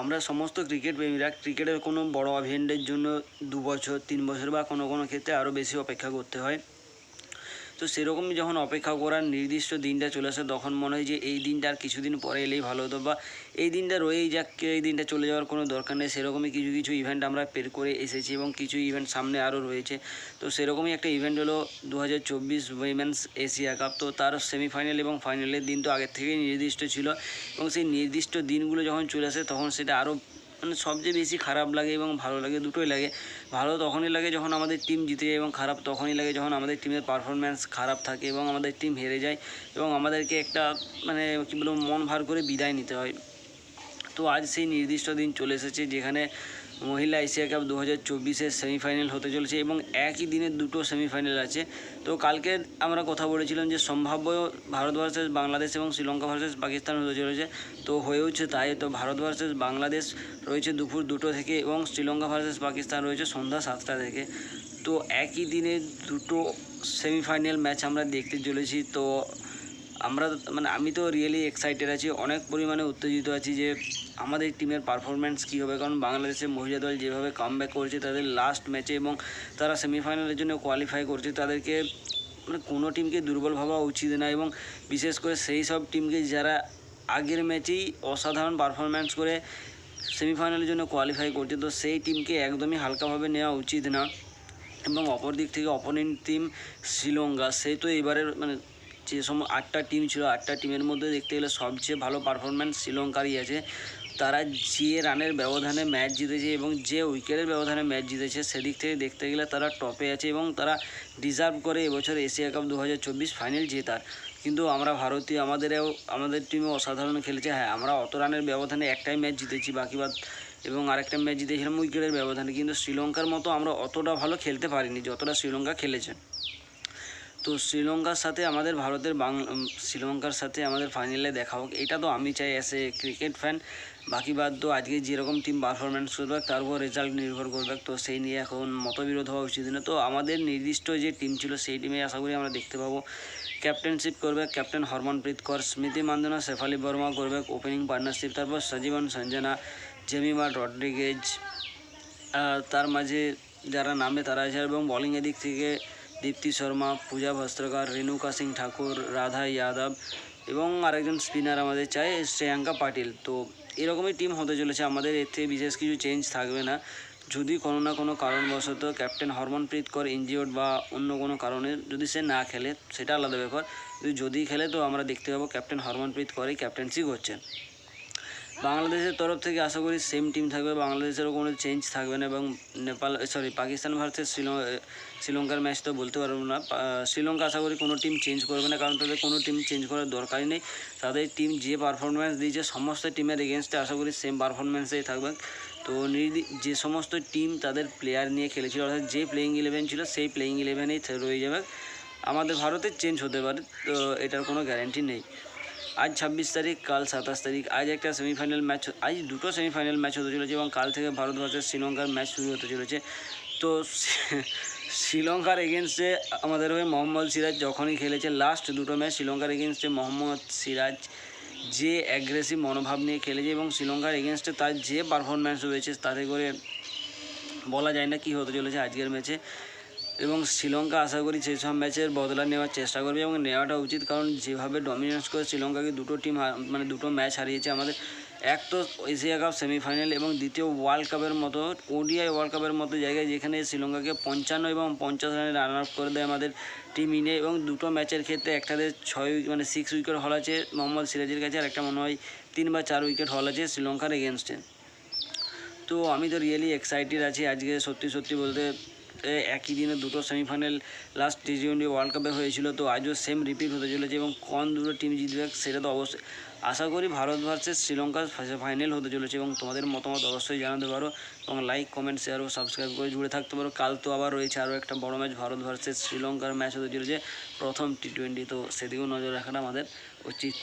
আমরা সমস্ত ক্রিকেট প্রেমীরা, ক্রিকেটের কোনো বড় ইভেন্টের জন্য দু বছর, তিন বছর বা কোনো কোনো ক্ষেত্রে আরও বেশি অপেক্ষা করতে হয়। তো সেরকমই যখন অপেক্ষা করার নির্দিষ্ট দিনটা চলে আসে, তখন মনে হয় যে এই দিনটা আর কিছুদিন পরে এলেই ভালো হতো বা এই দিনটা রয়েই যাক, এই দিনটা চলে যাওয়ার কোনো দরকার নেই। সেরকমই কিছু কিছু ইভেন্ট আমরা পের করে এসেছি এবং কিছু ইভেন্ট সামনে আরও রয়েছে। তো সেরকমই একটা ইভেন্ট হলো দু হাজার চব্বিশ উইমেন্স এশিয়া কাপ। তো তার সেমিফাইনাল এবং ফাইনালের দিন তো আগের থেকেই নির্দিষ্ট ছিল এবং সেই নির্দিষ্ট দিনগুলো যখন চলে আসে, তখন সেটা আরও মানে সবচেয়ে বেশি খারাপ লাগে এবং ভালো লাগে, দুটোই লাগে। ভালো তখনই লাগে যখন আমাদের টিম জিতে যায় এবং খারাপ তখনই লাগে যখন আমাদের টিমের পারফরম্যান্স খারাপ থাকে এবং আমাদের টিম হেরে যায় এবং আমাদেরকে একটা মানে কী বলব, মন ভার করে বিদায় নিতে হয়। তো আজ সেই নির্দিষ্ট দিন চলে এসেছে যেখানে মহিলা এশিয়া কাপ দু হাজার চব্বিশের সেমিফাইনাল হতে চলেছে এবং একই দিনে দুটো সেমিফাইনাল আছে। তো কালকে আমরা কথা বলেছিলাম যে সম্ভাব্য ভারত ভার্সেস বাংলাদেশ এবং শ্রীলঙ্কা ভার্সেস পাকিস্তান হতে চলেছে। তো হয়েওছে তাই, তো ভারত ভার্সেস বাংলাদেশ রয়েছে দুপুর দুটো থেকে এবং শ্রীলঙ্কা ভার্সেস পাকিস্তান রয়েছে সন্ধ্যা সাতটা থেকে। তো একই দিনে দুটো সেমিফাইনাল ম্যাচ আমরা দেখতে চলেছি। তো আমরা মানে আমি তো রিয়েলি এক্সাইটেড আছি, অনেক পরিমাণে উত্তেজিত আছি যে আমাদের টিমের পারফরমেন্স কী হবে। কারণ বাংলাদেশের মহিলা দল যেভাবে কামব্যাক করছে, তাদের লাস্ট ম্যাচে এবং তারা সেমিফাইনালের জন্য কোয়ালিফাই করছে, তাদেরকে মানে কোনো টিমকে দুর্বল ভাবা উচিত না এবং বিশেষ করে সেই সব টিমকে যারা আগের ম্যাচেই অসাধারণ পারফরমেন্স করে সেমিফাইনালের জন্য কোয়ালিফাই করছে, তো সেই টিমকে একদমই হালকাভাবে নেওয়া উচিত না। এবং অপর দিক থেকে অপোনেন্ট টিম শ্রীলঙ্কা, সে তো এবারের মানে যে সম, আটটা টিম ছিল, আটটা টিমের মধ্যে দেখতে গেলে সবচেয়ে ভালো পারফরমেন্স শ্রীলঙ্কারই আছে। তারা যে রানের ব্যবধানে ম্যাচ জিতেছে এবং যে উইকেটের ব্যবধানে ম্যাচ জিতেছে, সেদিক থেকে দেখতে গেলে তারা টপে আছে এবং তারা ডিজার্ভ করে এবছর এশিয়া কাপ দু হাজার চব্বিশ ফাইনাল জেতার। কিন্তু আমরা ভারতীয় আমাদেরও আমাদের টিমও অসাধারণ খেলেছে। হ্যাঁ আমরা অত রানের ব্যবধানে একটাই ম্যাচ জিতেছি, বাকি বাদ এবং আরেকটা ম্যাচ জিতেছিলাম উইকেটের ব্যবধানে। কিন্তু শ্রীলঙ্কার মতো আমরা অতটা ভালো খেলতে পারিনি, যতটা শ্রীলঙ্কা খেলেছে। তো শ্রীলঙ্কার সাথে আমাদের ভারতের বাংলা শ্রীলঙ্কার সাথে আমাদের ফাইনালে দেখা হোক, এটা তো আমি চাই অ্যাজ এ ক্রিকেট ফ্যান বাকি বাদ তো আজকে যেরকম টিম পারফরমেন্স করবে, তার উপর রেজাল্ট নির্ভর করবে। তো সেই নিয়ে এখন মতবিরোধ হওয়া উচিত না তো আমাদের নির্দিষ্ট যে টিম ছিল, সেই টিমে আশা করি আমরা দেখতে পাবো। ক্যাপ্টেনশিপ করবে ক্যাপ্টেন হরমনপ্রীত কর, স্মৃতি মান্দনা, শেফালি বর্মা করবে ওপেনিং পার্টনারশিপ তারপর সজীবন সঞ্জনা, জেমিমা রড্রিগেজ তার মাঝে যারা নামে তারা আছে। এবং বোলিংয়ের দিক থেকে দীপ্তি শর্মা, পূজা ভস্ত্রকার রেণুকা সিং ঠাকুর, রাধা যাদব এবং আরেকজন স্পিনার আমাদের চাই, শ্রেয়াঙ্কা পাটিল। তো এরকমই টিম হতে চলেছে আমাদের, এর থেকে বিশেষ কিছু চেঞ্জ থাকবে না। যদি কোনো না কোনো কারণবশত ক্যাপ্টেন হরমনপ্রীত কর ইনজিওর্ড বা অন্য কোনো কারণে যদি সে না খেলে, সেটা আলাদা ব্যাপার। যদি খেলে তো আমরা দেখতে পাবো ক্যাপ্টেন হরমনপ্রীত করেই ক্যাপ্টেন্সি করছেন। বাংলাদেশের তরফ থেকে আশা করি সেম টিম থাকবে। বাংলাদেশেরও কোনো চেঞ্জ থাকবে না এবং নেপাল সরি পাকিস্তান ভার্সেস শ্রীলঙ্কার ম্যাচ তো বলতে পারব না। শ্রীলঙ্কা আশা করি কোনো টিম চেঞ্জ করবে না, কারণ তাদের কোনো টিম চেঞ্জ করার দরকারই নেই। তাদের টিম যে পারফরমেন্স দিয়েছে, সমস্ত টিমের এগেনস্টে আশা করি সেম পারফরমেন্সেই থাকবে। তো নির্দি যে সমস্ত টিম তাদের প্লেয়ার নিয়ে খেলেছিল, অর্থাৎ যে প্লেয়িং ইলেভেন ছিল, সেই প্লেয়িং ইলেভেনেই রয়ে যাবে। আমাদের ভারতে চেঞ্জ হতে পারে, তো এটার কোনো গ্যারেন্টি নেই। আজ ছাব্বিশ তারিখ, কাল সাতাশ তারিখ। আজ একটা সেমিফাইনাল ম্যাচ আজ দুটো সেমিফাইনাল ম্যাচ হতে চলেছে এবং কাল থেকে ভারত ভার্সেস শ্রীলঙ্কার ম্যাচ শুরু হতে চলেছে। তো শ্রীলঙ্কার এগেনস্টে আমাদের হয়ে মোহাম্মদ সিরাজ যখনই খেলেছে লাস্ট দুটো ম্যাচ শ্রীলঙ্কার এগেনস্টে মোহাম্মদ সিরাজ যে অ্যাগ্রেসিভ মনোভাব নিয়ে খেলেছে এবং শ্রীলঙ্কার এগেনস্টে তার যে পারফরম্যান্স রয়েছে, তাতে করে বলা যায় না কি হতে চলেছে আজকের ম্যাচে এবং শ্রীলঙ্কা আশা করি সেই সব ম্যাচের বদলা নেওয়ার চেষ্টা করবে এবং নেওয়াটা উচিত। কারণ যেভাবে ডমিনেন্স করে শ্রীলঙ্কাকে দুটো টিম মানে দুটো ম্যাচ হারিয়েছে আমাদের। এক তো এশিয়া কাপ সেমিফাইনাল এবং দ্বিতীয় ওয়ার্ল্ড কাপের মতো ওডিআই ওয়ার্ল্ড কাপের মতো জায়গায় যেখানে শ্রীলঙ্কাকে পঞ্চান্ন এবং পঞ্চাশ রানে রান আউট করে দেয় আমাদের টিম ইনে এবং দুটো ম্যাচের ক্ষেত্রে একটাতে ছয় মানে সিক্স উইকেট হল আছে মোহাম্মদ সিরাজের কাছে আর একটা মনে হয় তিন বা চার উইকেট হল আছে শ্রীলঙ্কার এগেনস্টে তো আমি তো রিয়েলি এক্সাইটেড আছি আজকে সত্যি সত্যি বলতে একই দিনে দুটো semifinal last T twenty world কাপে হয়েছিল, তো আজও সেম রিপিট হতে চলেছে এবং কোন দুটো টিম জিতবে সেটা তো অবশ্যই, আশা করি ভারত ভার্সেস শ্রীলঙ্কার ফাইনাল হতে চলেছে এবং তোমাদের মতামত অবশ্যই জানাতে পারো এবং লাইক কমেন্ট শেয়ার ও সাবস্ক্রাইব করে জুড়ে থাকতে পারো। কাল তো আবার রয়েছে আরও একটা বড় ম্যাচ ভারত ভার্সেস শ্রীলঙ্কার ম্যাচ হতে চলেছে প্রথম টি টোয়েন্টি তো সেদিকেও নজর রাখাটা আমাদের উচিত।